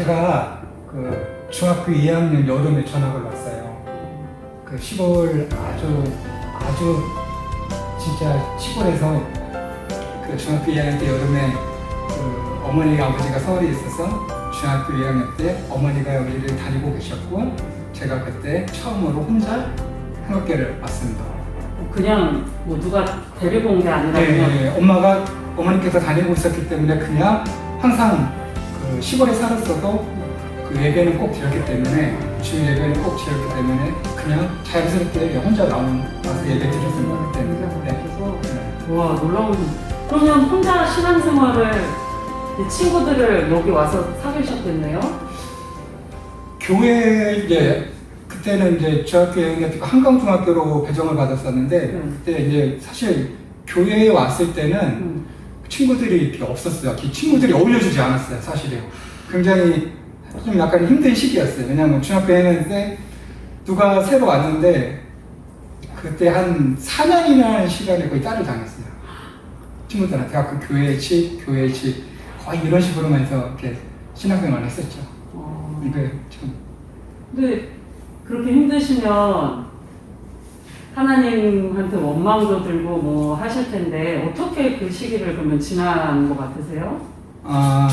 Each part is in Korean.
제가 그 중학교 2학년 여름에 전학을 왔어요. 그 시골 아주 아주 진짜 시골에서 그 중학교 2학년 때 여름에 그 어머니 아버지가 서울에 있어서 중학교 2학년 때 어머니가 여기를 다니고 계셨고 제가 그때 처음으로 혼자 한국교를 왔습니다. 그냥 뭐 누가 데리고 온 게 아니라 네, 그냥 네, 엄마가 어머니께서 다니고 있었기 때문에 그냥 항상 그 시골에 살았어도 그 예배는 꼭 드렸기 때문에 주 예배는 꼭 드렸기 때문에 그냥 자연스럽게 혼자 나온 와서 예배 드렸습니다 그때는. 네. 그래서 네. 와 놀라운 그러면 혼자 신앙생활을 이 친구들을 여기 와서 사귀셨겠네요? 교회 이제 그때는 이제 중학교 2학년 때 한강중학교로 배정을 받았었는데 음. 그때 이제 사실 교회에 왔을 때는 음. 친구들이 이렇게 없었어요. 이 친구들이 어울려주지 않았어요, 사실은. 굉장히 좀 약간 힘든 시기였어요. 왜냐하면 중학교 1학년 때 누가 새로 왔는데 그때 한 4년이라는 시간에 거의 딸을 당했어요. 친구들한테 아, 그 교회 집, 교회 집 거의 이런 식으로만 해서 이렇게 신앙생활을 했었죠. 어, 이게 참 근데 그렇게 힘드시면 하나님한테 원망도 들고 뭐 하실 텐데 어떻게 그 시기를 그러면 지난 것 같으세요? 아,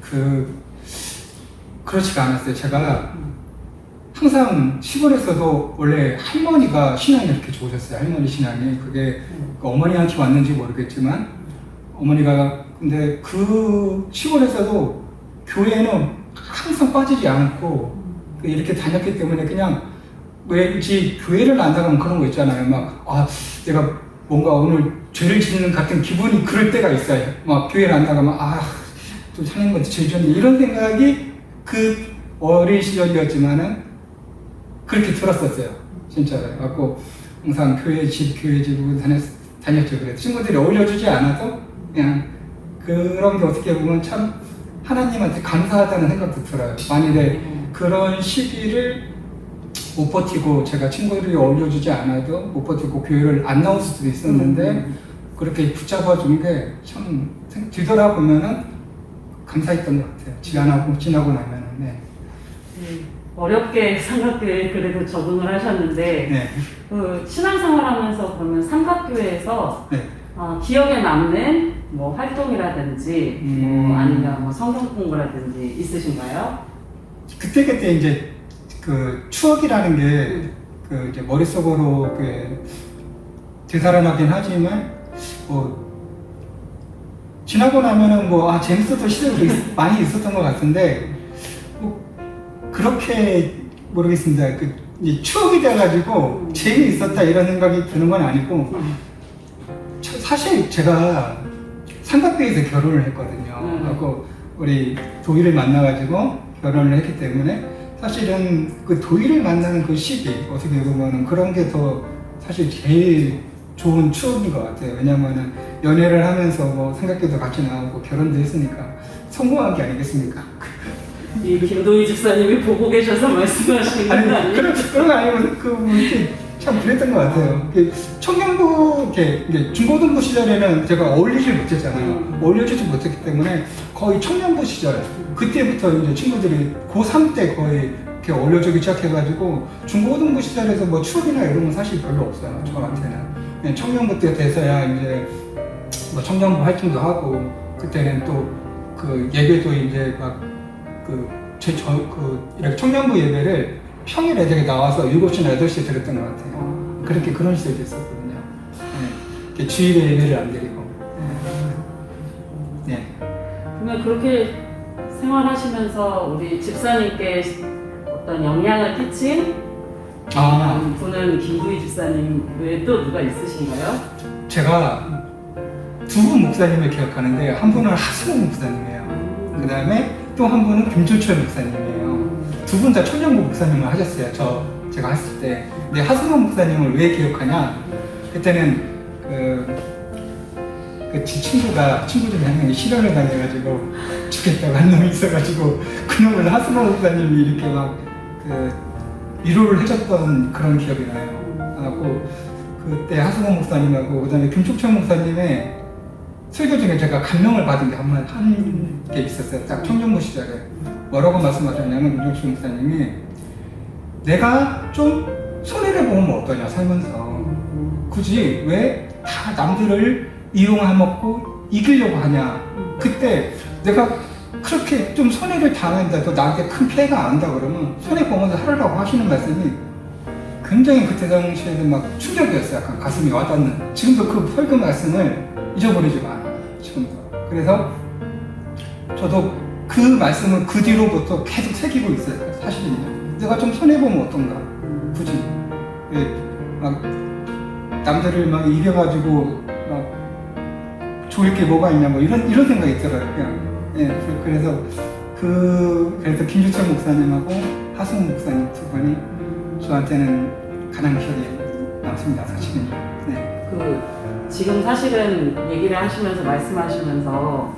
그, 그렇지가 않았어요. 제가 항상 시골에서도 원래 할머니가 신앙이 이렇게 좋으셨어요. 할머니 신앙이. 그게 그 어머니한테 왔는지 모르겠지만, 어머니가, 근데 그 시골에서도 교회는 항상 빠지지 않고, 그 이렇게 다녔기 때문에 그냥 왠지 교회를 안 나가면 그런 거 있잖아요. 막, 아, 내가 뭔가 오늘 죄를 짓는 같은 기분이 그럴 때가 있어요. 막 교회를 안 나가면, 아, 또 하나님한테 죄 지었네. 이런 생각이 그 어린 시절이었지만은 그렇게 들었었어요. 진짜로. 갖고 항상 교회 집, 교회 집으로 다녔, 다녔죠. 그래. 친구들이 어울려주지 않아도 그냥 그런 게 어떻게 보면 참 하나님한테 감사하다는 생각도 들어요. 만일에 그런 시기를 못 버티고 제가 친구들이 어울려주지 않아도 못 버티고 교회를 안 나올 수도 있었는데 그렇게 붙잡아 준 게 참 뒤돌아보면은 감사했던 것 같아요. 지나고 지나고 나면은 네. 음, 어렵게 삼각교회에 그래도 적응을 하셨는데 네. 그 신앙생활하면서 그러면 삼각교회에서 네. 어, 기억에 남는 뭐 활동이라든지 음. 뭐 아니면 뭐 성경 공부라든지 있으신가요? 그때 그때 이제 그 추억이라는 게 그 이제 머릿속으로 그 되살아나긴 하지만 뭐 지나고 나면은 뭐아 재밌었던 시절도 있- 많이 있었던 것 같은데 뭐 그렇게 모르겠습니다. 그 이제 추억이 돼가지고 재미있었다 이런 생각이 드는 건 아니고 음. 저- 사실 제가 삼각대에서 결혼을 했거든요. 음. 하고 우리 도희를 만나가지고 결혼을 했기 때문에 사실은 그 도희를 만나는 그 시기 어떻게 보면은 그런 게 더 사실 제일 좋은 추억인 것 같아요. 왜냐면은 연애를 하면서 뭐 삼각대도 같이 나오고 결혼도 했으니까 성공한 게 아니겠습니까? 이 김도희 집사님이 보고 계셔서 말씀하시는 건 아니 아니에요? 그런 그런 거 아니고 그뭐 이렇게 참 그랬던 것 같아요. 이게 청년부 이렇게 중고등부 시절에는 제가 어울리질 못했잖아요. 음. 어울려주지 못했기 때문에 거의 청년부 시절 그때부터 이제 친구들이 고3 때 거의 이렇게 어울려주기 시작해가지고 중고등부 시절에서 뭐 추억이나 이런 건 사실 별로 없어요. 저한테는 그냥 청년부 때 돼서야 이제 뭐 청년부 활동도 하고 그때는 또 그 예배도 이제 막그 제저그 이렇게 청년부 예배를 평일에 되게 나와서 7시나 8시에 들었던 것 같아요. 어. 그렇게 그런 시절도 있었거든요. 네. 주일에 예배를 안 드리고. 네. 그러면 그렇게 생활하시면서 우리 집사님께 어떤 영향을 끼친 아, 분은 김도희 집사님 외에 또 누가 있으신가요? 제가 두 분 목사님을 기억하는데 한 분은 하승우 목사님이에요. 그 다음에 또 한 분은 김조철 목사님이에요. 두 분 다 천년부 목사님을 하셨어요. 저 제가 했을 때. 근데 하승우 목사님을 왜 기억하냐? 그때는 그, 그 지- 친구가 친구 중에 한 명이 실현을 당해가지고 죽겠다고 한 놈이 있어가지고 그 놈을 하승우 목사님이 이렇게 막그 위로를 해줬던 그런 기억이 나요. 하고 그때 하승우 목사님하고 그다음에 김촉철 목사님의 설교 중에 제가 감명을 받은 게한한게 있었어요. 딱 청정부 시절에 뭐라고 말씀하셨냐면 윤종수 목사님이 내가 좀 손해를 보면 어떠냐 살면서 굳이 왜 다 남들을 이용해먹고 이기려고 하냐 그때 내가 그렇게 좀 손해를 당한다도 나한테 큰 피해가 안 온다 그러면 손해 보면서 하라고 하시는 말씀이 굉장히 그때 당시에는 막 충격이었어요. 약간 가슴이 와닿는. 지금도 그 설교 말씀을 잊어버리지 마요. 지금도. 그래서 저도 그 말씀을 그 뒤로부터 계속 새기고 있어요. 사실은요. 내가 좀 손해보면 어떤가. 굳이. 예, 막 남들을 막 이겨가지고 막 좋을 게 뭐가 있냐 뭐 이런 이런 생각이 들어요. 그냥. 예, 그- 그래서 그 그래서 김주철 목사님하고 하승우 목사님 두 분이 저한테는 가장 기억에 남습니다. 사실은. 네. 그 지금 사실은 얘기를 하시면서 말씀하시면서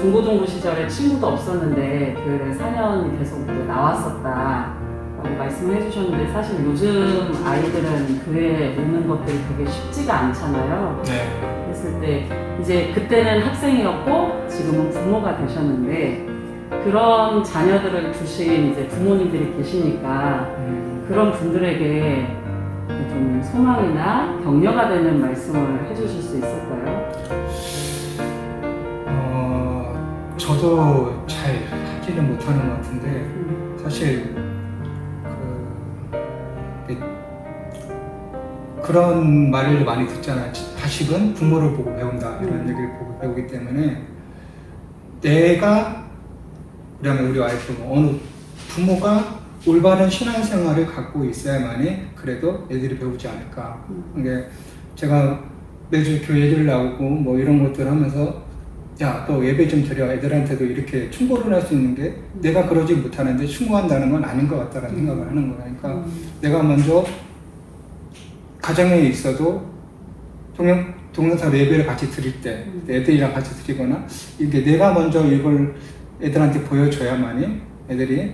중고등부 시절에 친구도 없었는데 교회를 4년 계속 이제 나왔었다 라고 말씀을 해주셨는데 사실 요즘 아이들은 교회에 오는 것들이 되게 쉽지가 않잖아요. 네. 했을 때 이제 그때는 학생이었고 지금은 부모가 되셨는데 그런 자녀들을 두신 이제 부모님들이 계시니까 그런 분들에게 좀 소망이나 격려가 되는 말씀을 해주실 수 있을까요? 어, 저도 잘 하지는 못하는 것 같은데 사실 그 네, 그런 말을 많이 듣잖아요. 자식은 부모를 보고 배운다 이런 음. 얘기를 보고 배우기 때문에 내가 그다음에 우리 와이프는 어느 부모가 올바른 신앙생활을 갖고 있어야만이 그래도 애들이 배우지 않을까. 이게 제가 매주 교회를 나오고 뭐 이런 것들 하면서 야, 너 예배 좀 드려. 애들한테도 이렇게 충고를 할 수 있는 게 내가 그러지 못하는데 충고한다는 건 아닌 것 같다라는 생각을 하는 거야. 그러니까 내가 먼저 가정에 있어도 동영, 동영상 예배를 같이 드릴 때 애들이랑 같이 드리거나 이게 내가 먼저 이걸 애들한테 보여줘야만이 애들이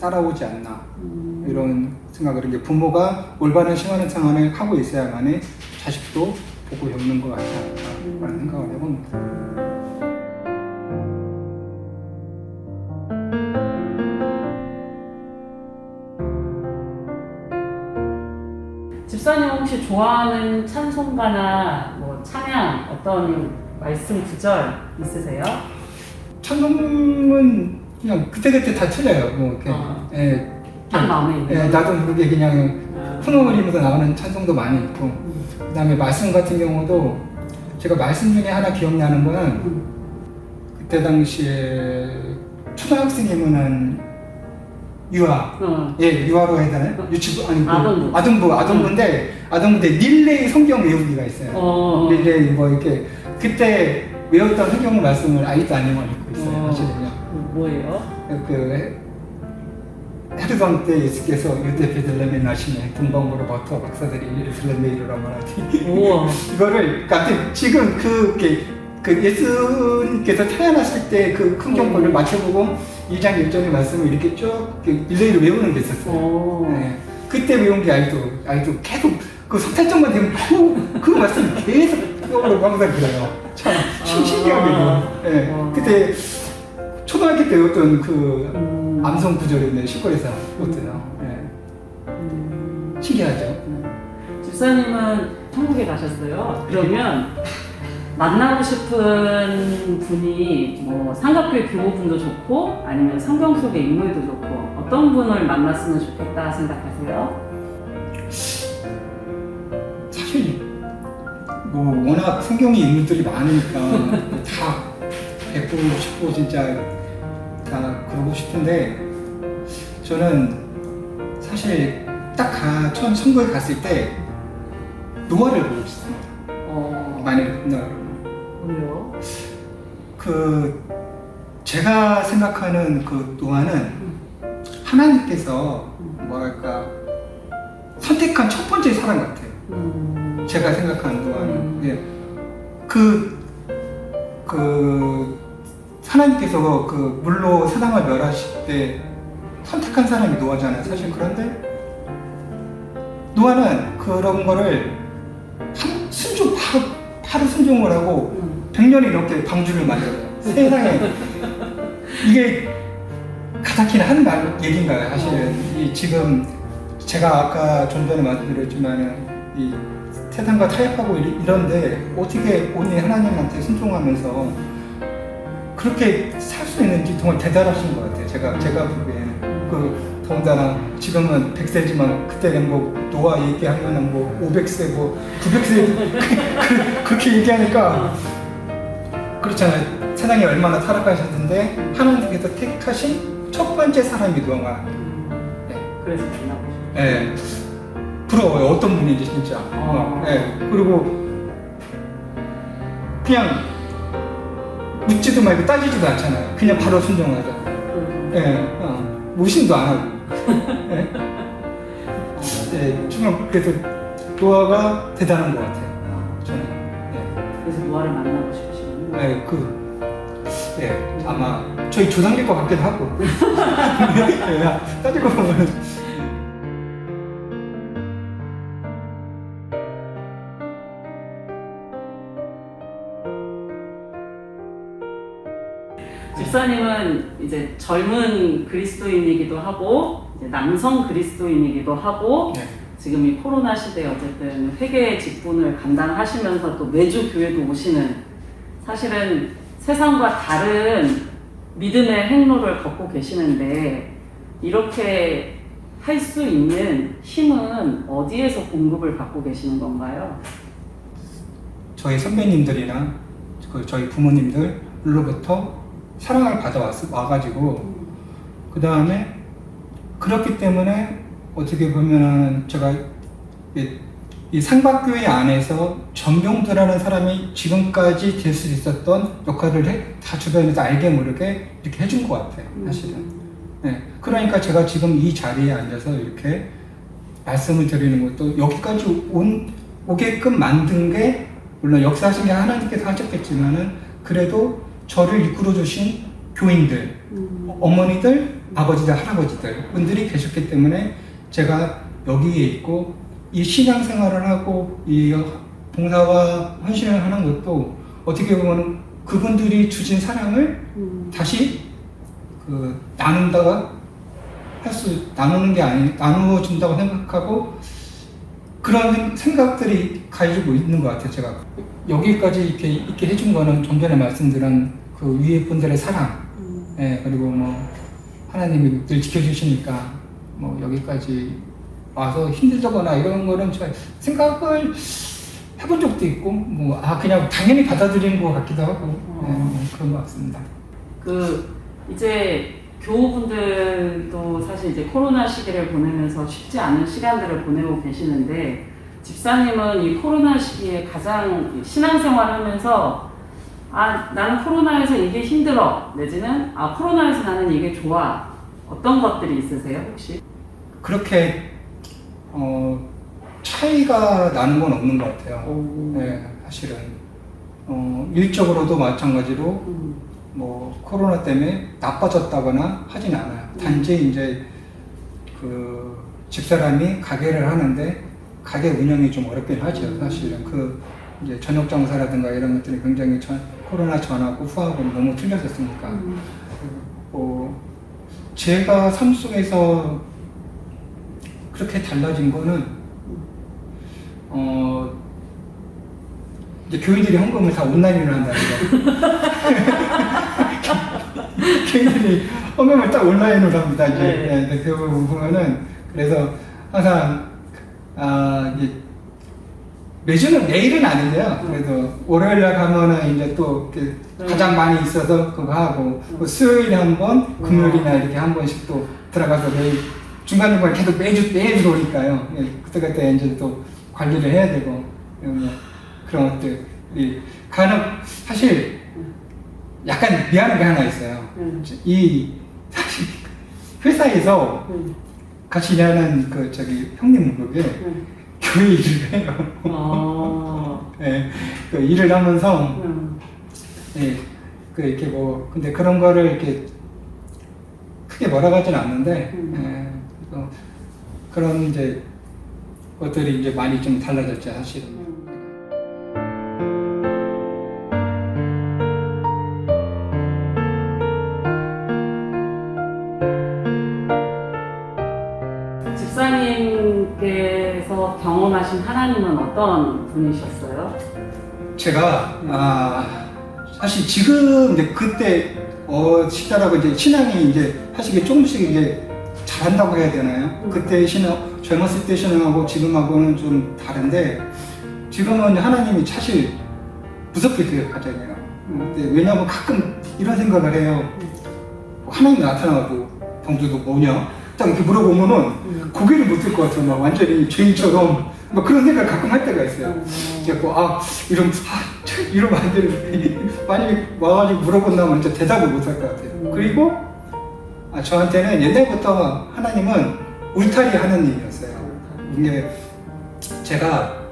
따라오지 않나 이런 생각을 이제 부모가 올바른 신앙생활을 하고 있어야만이 자식도 보고 배우는 것 같지 않을까라는 생각을 해봅니다. 집사님 혹시 좋아하는 찬송가나 뭐 찬양 어떤 말씀 구절 있으세요? 찬송은 그냥 그때그때 다 틀려요. 뭐 이렇게 어. 예, 딱 마음에 있는 예, 거? 나도 모르게 그냥 아, 흥얼거리면서 나오는 찬송도 많이 있고 음, 그다음에 말씀 같은 경우도 제가 말씀 중에 하나 기억나는 거는 음, 그때 당시에 초등학생이면 한 유아 어, 예 유아로 해야 되나요? 유치부 아니 그 아동부. 아동부 아동부인데 아동부인데 릴레이 성경 외우기가 있어요. 어, 릴레이 뭐 이렇게 그때 외웠던 성경 말씀을 아직도 안에만 읽고 있어요. 어. 사실은요. 뭐예요? 그 헤르방 때 예수께서 유대 베들레헴에 나시네 동방으로 버터 박사들이 예루살렘에 이르라 말하니 우와. 이거를 그러니까 지금 그, 그, 그 예수님께서 태어났을 때그 성경권을 음. 맞춰보고 2장 1절의 말씀을 이렇게 쭉 이렇게 일일이 외우는 게 있었어요. 오. 네. 그때 외운 게 아직도 아직도 계속 그 석탈점만 되면 그, 그 말씀이 계속 떠오르고 항상 그래요. 참 신- 신기하게도. 네. 어. 그때 초등학교 때 외웠던 그 음, 암송 구절인데 시골에서 외웠대요. 네. 음, 신기하죠. 음. 집사님은 한국에 가셨어요. 그러면 만나고 싶은 분이 뭐 삼각교회 교우분도 좋고 아니면 성경 속의 인물도 좋고 어떤 분을 만났으면 좋겠다 생각하세요? 사실 뭐 워낙 성경의 인물들이 많으니까 다 뵙고 싶고 진짜 다 그러고 싶은데 저는 사실 딱 가, 처음 선거에 갔을 때 노아를 보고 싶습니다. 어, 많이 노아를. 그 제가 생각하는 그 노아는 하나님께서 뭐랄까 선택한 첫 번째 사람 같아요. 음, 제가 생각하는 노아는 음. 예. 그, 그 하나님께서 그 물로 세상을 멸하실 때 선택한 사람이 노아잖아요. 사실 그런데 노아는 그런 거를 한- 순종 바로 바로 순종을 하고 음, 100년이 넘게 방주를 만들어요. 세상에 이게 가닥히는 한 말, 얘기인가요? 사실은 이 지금 제가 아까 좀 전에 말씀드렸지만은 이 세상과 타협하고 이- 이런데 어떻게 오늘 하나님한테 순종하면서 그렇게 살 수 있는지 정말 대단하신 것 같아요. 제가 제가 보기에는 그 더군다나 지금은 100세지만 그때는 뭐 노아 얘기하면은 뭐 500세 뭐 900세 그렇게 얘기하니까 그렇잖아요. 세상이 얼마나 타락하셨는데 하나님께서 택하신 첫 번째 사람이 노아가 네. 그래서 만나보죠. 예. 부러워요. 어떤 분인지 진짜. 어, 예. 그리고 그냥 묻지도 말고 따지지도 않잖아요. 그냥 바로 순종하자. 예. 어. 무신도 안 하고. 예. 예. 정말 그래서 노아가 대단한 것 같아요. 저는. 그래서 노아를 만나고 싶으시군요. 예. 예. 그. 예. 아마 저희 조상일 것 같기도 하고. 예. 따지고 보면. 집사님은 이제 젊은 그리스도인이기도 하고 이제 남성 그리스도인이기도 하고 네. 지금 이 코로나 시대에 어쨌든 회계의 직분을 감당하시면서 또 매주 교회도 오시는 사실은 세상과 다른 믿음의 행로를 걷고 계시는데 이렇게 할 수 있는 힘은 어디에서 공급을 받고 계시는 건가요? 저희 선배님들이나 그 저희 부모님들로부터 사랑을 받아왔 와가지고 그 다음에 그렇기 때문에 어떻게 보면은 제가 이, 이 상박교회 안에서 전병두라는 사람이 지금까지 될 수 있었던 역할을 해, 다 주변에서 알게 모르게 이렇게 해준 것 같아요 사실은. 네, 그러니까 제가 지금 이 자리에 앉아서 이렇게 말씀을 드리는 것도 여기까지 온, 오게끔 만든 게 물론 역사하신 게 하나님께서 하셨겠지만은 그래도 저를 이끌어 주신 교인들, 음. 어머니들, 아버지들, 할아버지들 분들이 계셨기 때문에 제가 여기에 있고 이 신앙생활을 하고 이 봉사와 헌신을 하는 것도 어떻게 보면 그분들이 주신 사랑을 음. 다시 그 나눈다가 할 수 나누는 게 아니 나누어 준다고 생각하고 그런 생각들이 가지고 있는 것 같아요. 제가 여기까지 이렇게 있게 해준 거는 좀 전에 말씀드린 그 위에 분들의 사랑, 음. 예 그리고 뭐 하나님이 늘 지켜주시니까 뭐 여기까지 와서 힘들다거나 이런 거는 제가 생각을 해본 적도 있고 뭐 아 그냥 당연히 받아들이는 것 같기도 하고 예, 뭐 그런 것 같습니다. 그 이제 교우분들도 사실 이제 코로나 시기를 보내면서 쉽지 않은 시간들을 보내고 계시는데 집사님은 이 코로나 시기에 가장 신앙생활 하면서 아 나는 코로나에서 이게 힘들어 내지는 아 코로나에서 나는 이게 좋아 어떤 것들이 있으세요 혹시? 그렇게 어, 차이가 나는 건 없는 것 같아요. 오. 네, 사실은 어, 일적으로도 마찬가지로 음. 뭐 코로나 때문에 나빠졌다거나 하진 않아요. 단지 이제 그 집사람이 가게를 하는데 가게 운영이 좀 어렵긴 하죠. 사실은 그 이제 저녁 장사라든가 이런 것들이 굉장히 전, 코로나 전하고 후하고 너무 틀려졌으니까. 음. 어, 제가 삶 속에서 그렇게 달라진 거는 어 이제 교인들이 헌금을 다 온라인으로 한다는 거. 교인들이 헌금을 다 온라인으로 합니다. 이제 네. 네. 네, 그 부분 보면은 그래서 항상 아 이제 매주는 매일은 아닌데요. 그래도 월요일 날 가면은 이제 또 이렇게 음. 가장 많이 있어서 그거 하고 또 수요일에 한 번, 금요일이나 이렇게 한 번씩 또 들어가서 매일 중간중간 계속 매주 매일 들어오니까요. 예, 그때그때 이제 또 관리를 해야 되고 예, 뭐 그런 것들이 가능 사실 약간 미안한 게 하나 있어요. 음. 이 사실 회사에서 음. 같이 일하는 그 저기 형님 그게 음. 교회 일을 해요. 어. 예, 그 일을 하면서 음. 예, 그 이렇게 뭐 근데 그런 거를 이렇게 크게 뭐라고 하진 않는데 음. 예, 어, 그런 이제 것들이 이제 많이 좀 달라졌죠 사실은. 음. 집사님께서 경험하신 하나님은 어떤 분이셨어요? 제가 아, 사실 지금 이제 그때 어, 식사라고 이제 신앙이 이제 사실 조금씩 이제 잘 한다고 해야 되나요? 그때 신앙 젊었을 때 신앙하고 지금하고는 좀 다른데 지금은 하나님이 사실 무섭게 생각하잖아요. 근데 왜냐하면 가끔 이런 생각을 해요. 하나님 나타나고 병들도 뭐냐? 딱 이렇게 물어보면은 음. 고개를 못 들 것 같아요. 막 완전히 죄인처럼 막 그런 생각 가끔 할 때가 있어요. 음. 그래갖고 아 이런 아, 참, 이러면 안 되는데 만약에 와가지고 물어본다면 진짜 대답을 못 할 것 같아요. 음. 그리고 아, 저한테는 옛날부터 하나님은 울타리 하나님이었어요. 이게 제가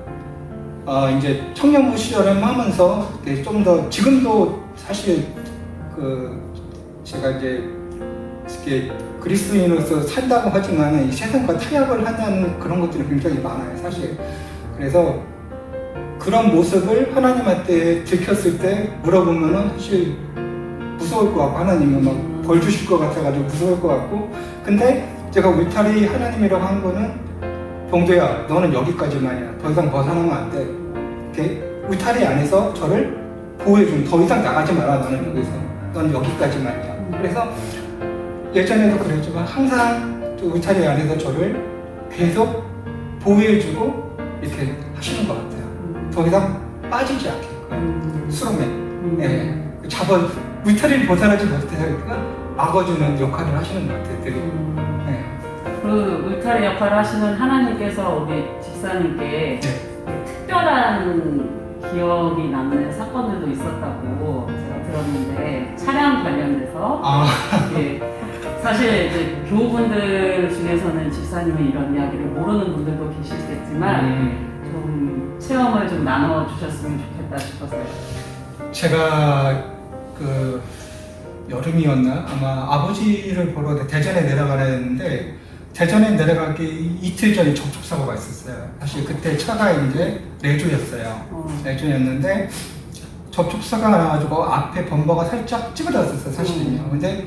어, 이제 청년부 시절을 하면서 좀 더 지금도 사실 그 제가 이제 이렇게 그리스도인으로서 산다고 하지만 이 세상과 타협을 한다는 그런 것들이 굉장히 많아요, 사실. 그래서 그런 모습을 하나님한테 들켰을 때 물어보면은 사실 무서울 것 같고 하나님은 막 벌 주실 것 같아가지고 무서울 것 같고. 근데 제가 울타리 하나님이라고 한 거는 병도야 너는 여기까지만이야. 더 이상 벗어나면 안돼. 이렇게 울타리 안에서 저를 보호해주는 더 이상 나가지 마라 너는 여기서. 넌 여기까지만이야. 그래서 예전에도 그랬지만 항상 또 울타리 안에서 저를 계속 보호해주고 이렇게 하시는 것 같아요. 더 이상 빠지지 않게 음. 수렁에. 음. 예, 잡아 울타리를 벗어나지 못하니까 막아주는 역할을 하시는 것 같아요. 되게. 음. 예. 그 울타리 역할을 하시는 하나님께서 우리 집사님께 네. 특별한 기억이 남는 사건들도 있었다고 제가 들었는데 차량 관련돼서 아, 예, 사실 이제 교우분들 중에서는 집사님의 이런 이야기를 모르는 분들도 계시겠지만 음, 좀 체험을 좀 나눠 주셨으면 좋겠다 싶어서요. 제가 그 여름이었나 아마 아버지를 보러 대전에 내려가려 했는데 대전에 내려가기 이틀 전에 접촉사고가 있었어요. 사실 그때 차가 이제 레조였어요. 어. 레조였는데 접촉사가 나가지고 앞에 범버가 살짝 찌그러졌었어요 사실은요. 근데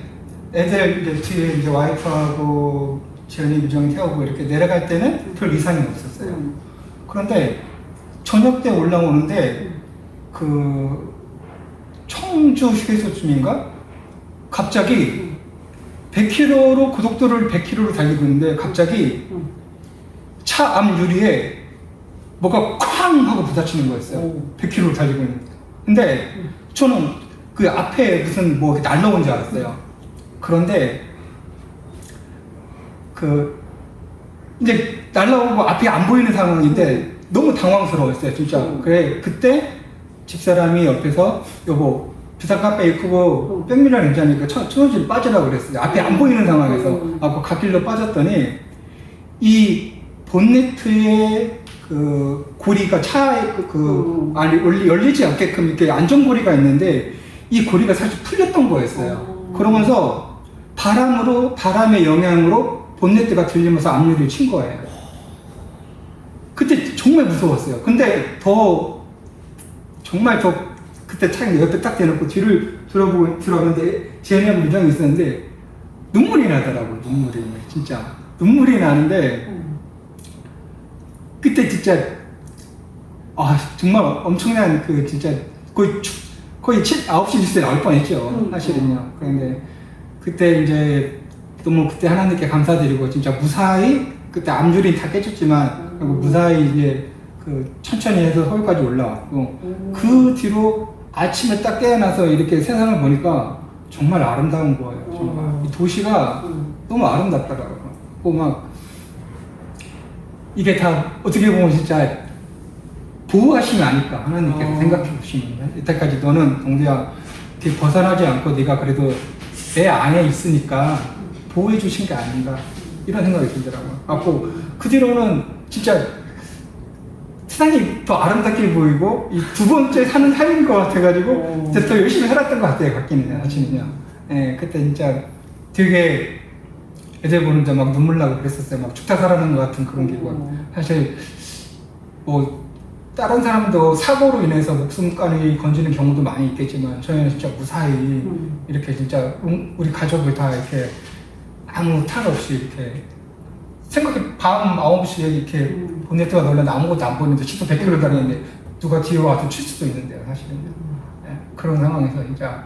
애들 이제 뒤에 이제 와이프하고 지연이 유정이 태우고 이렇게 내려갈 때는 별 이상이 없었어요. 음. 그런데 저녁 때 올라오는데 그 청주 휴게소쯤인가 갑자기 100km로 고속도로를 100km로 달리고 있는데 갑자기 음. 차앞 유리에 뭐가 쾅 하고 부딪히는 거였어요. 오. 100km로 달리고 있는. 근데 저는 그 앞에 무슨 뭐 날라온 줄 알았어요. 그런데 그 이제 날라오고 앞이 안 보이는 상황인데 너무 당황스러웠어요, 진짜. 음. 그래 그때 집사람이 옆에서 여보 비상카페 입고 음. 백미러 괜찮으니까 천- 천원실 빠지라고 그랬어요. 앞이 안 보이는 상황에서 음. 아, 그 갓길로 빠졌더니 이 본네트에 그 고리가 차에 그, 그 음. 아니 원래 열리지 않게끔 이렇게 안전고리가 있는데 이 고리가 사실 풀렸던 거였어요. 음. 그러면서 바람으로 바람의 영향으로 본네트가 들리면서 앞유리를 친 거예요. 그때 정말 무서웠어요. 근데 더 정말 더 그때 차에 옆에 딱 대놓고 뒤를 돌아보고 들어가는데 지연이하고 유정이 있었는데 눈물이 나더라고요. 눈물이 진짜 눈물이 나는데 음. 그때 진짜 아 정말 엄청난 그 진짜 거의 추- 거의 7, 9시 뉴스에 나올 뻔했죠 음. 사실은요 그런데 그때 이제 너무 그때 하나님께 감사드리고 진짜 무사히 그때 암줄이 다 깨졌지만 그리고 무사히 이제 그 천천히 해서 서울까지 올라왔고 음. 그 뒤로 아침에 딱 깨어나서 이렇게 세상을 보니까 정말 아름다운 거예요 정말 음. 이 도시가 음. 너무 아름답더라고요. 그막 이게 다 어떻게 보면 진짜 보호하심이 아닐까 하나님께서 어. 생각해 보시면 이때까지 너는 동대야 벗어나지 않고 네가 그래도 내 안에 있으니까 보호해 주신 게 아닌가 이런 생각이 들더라고요. 갖고 그 뒤로는 진짜 세상이 더 아름답게 보이고 이 두 번째 사는 삶인 것 같아가지고 오. 진짜 더 열심히 살았던 것 같아요. 갖기는 사실은요. 예, 그때 진짜 되게 애들 보는 데 막 눈물 나고 그랬었어요. 막 죽다 살아난 것 같은 그런 기분. 음. 사실 뭐 다른 사람도 사고로 인해서 목숨까지 건지는 경우도 많이 있겠지만 저희는 진짜 무사히 음. 이렇게 진짜 음, 우리 가족을 다 이렇게 아무 탈 없이 이렇게 생각해 밤 9시에 이렇게 음. 본네트가 놀랐는데 아무것도 안 보이는데 시속 100km 다니는데 누가 뒤에 와서 칠 수도 있는데요 사실은. 예, 그런 상황에서 진짜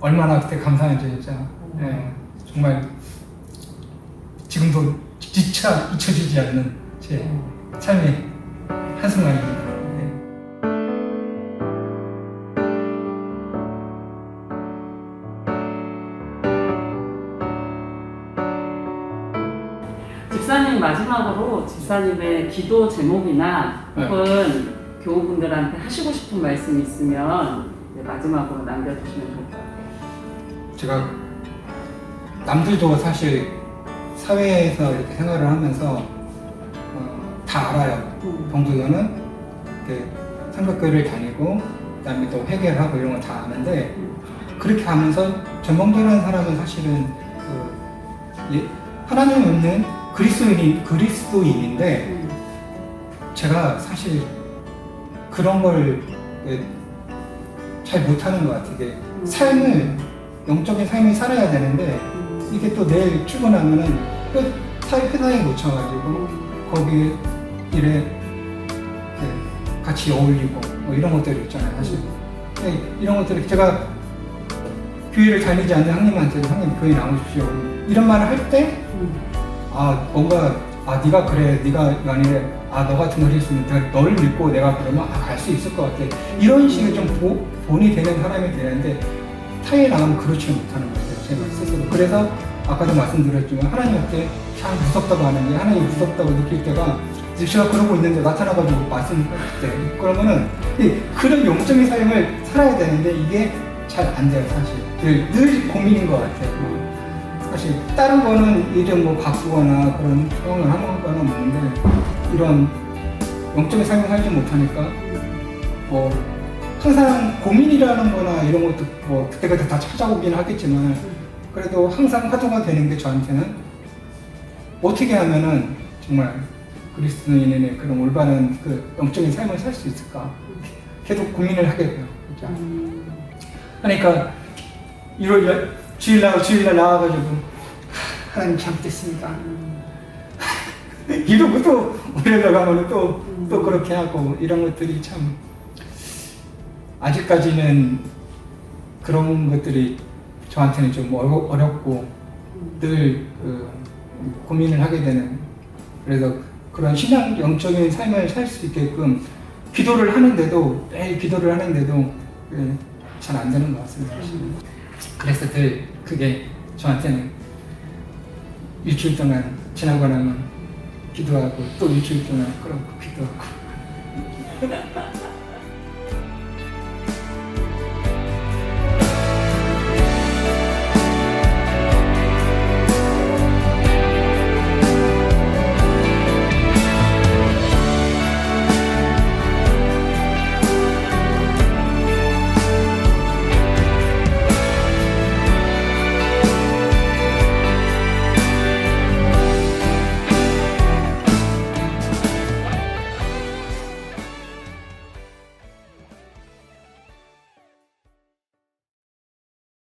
얼마나 그때 감사한지 진짜. 예, 정말 지금도 지차 잊혀지지 않는 제 삶의 한순간입니다 마지막으로 집사님의 기도 제목이나 네. 혹은 교우분들한테 하시고 싶은 말씀 있으면 이제 마지막으로 남겨두시면 좋을 것 같아요. 제가 남들도 사실 사회에서 이렇게 생활을 하면서 어, 다 알아요. 음. 동두교는 이렇게 삼각교를 다니고 그다음에 또 회개를 하고 이런 거다 아는데 그렇게 하면서 전범도라는 사람은 사실은 그 예, 하나님 없는 그리스도인이 그리스도인인데 음. 제가 사실 그런 걸 잘 못하는 것 같아요. 이게 삶을 영적인 삶을 살아야 되는데 음. 이게 또 내일 출근하면은 회사에 묻혀가지고 거기 일에 이렇게 같이 어울리고 뭐 이런 것들이 있잖아요 사실 근데 이런 것들이 제가 교회를 다니지 않는 형님한테도 형님 교회 나오십시오 이런 말을 할때 아 음. 뭔가 아 네가 그래 네가 아니래. 아너 같은 걸 했으면 내가 너를 믿고 내가 그러면 아, 갈 수 있을 것 같아. 이런 식의 좀 보, 본이 되는 사람이 되는데 타에 나가면 그렇지 못하는 것 같아요 제가 스스로. 그래서 아까도 말씀드렸지만 하나님한테 참 무섭다고 하는 게 하나님 무섭다고 느낄 때가 제가 그러고 있는데 나타나가지고 말씀할 때 그러면은 이 그런 영적인 삶을 살아야 되는데 이게 잘 안 돼요 사실. 늘, 늘 고민인 것 같아요 사실 다른 거는 이름 뭐 바꾸거나 그런 상황을 하는 거는 없는데 이런 영적인 삶을 살지 못하니까 뭐 항상 고민이라는 거나 이런 것도 뭐 그때그때 다 찾아오긴 하겠지만 그래도 항상 화두가 되는 게 저한테는 어떻게 하면은 정말 그리스도인의 그런 올바른 그 영적인 삶을 살 수 있을까 계속 고민을 하게 돼요 음. 그러니까 1월 열- 주일날 주일날 나와가지고. 하, 하나님 잘못했습니다. 이러고 또 올라가면 또, 또 그렇게 하고 이런 것들이 참 아직까지는 그런 것들이 저한테는 좀 어렵고 늘 그, 고민을 하게 되는 그래서 그런 신앙 영적인 삶을 살 수 있게끔 기도를 하는데도 매일 기도를 하는데도 잘 안 되는 것 같습니다. 그래서 늘 그게 저한테는 일주일 동안 지나고 나면 기도하고 또 일주일 동안 그러고 기도하고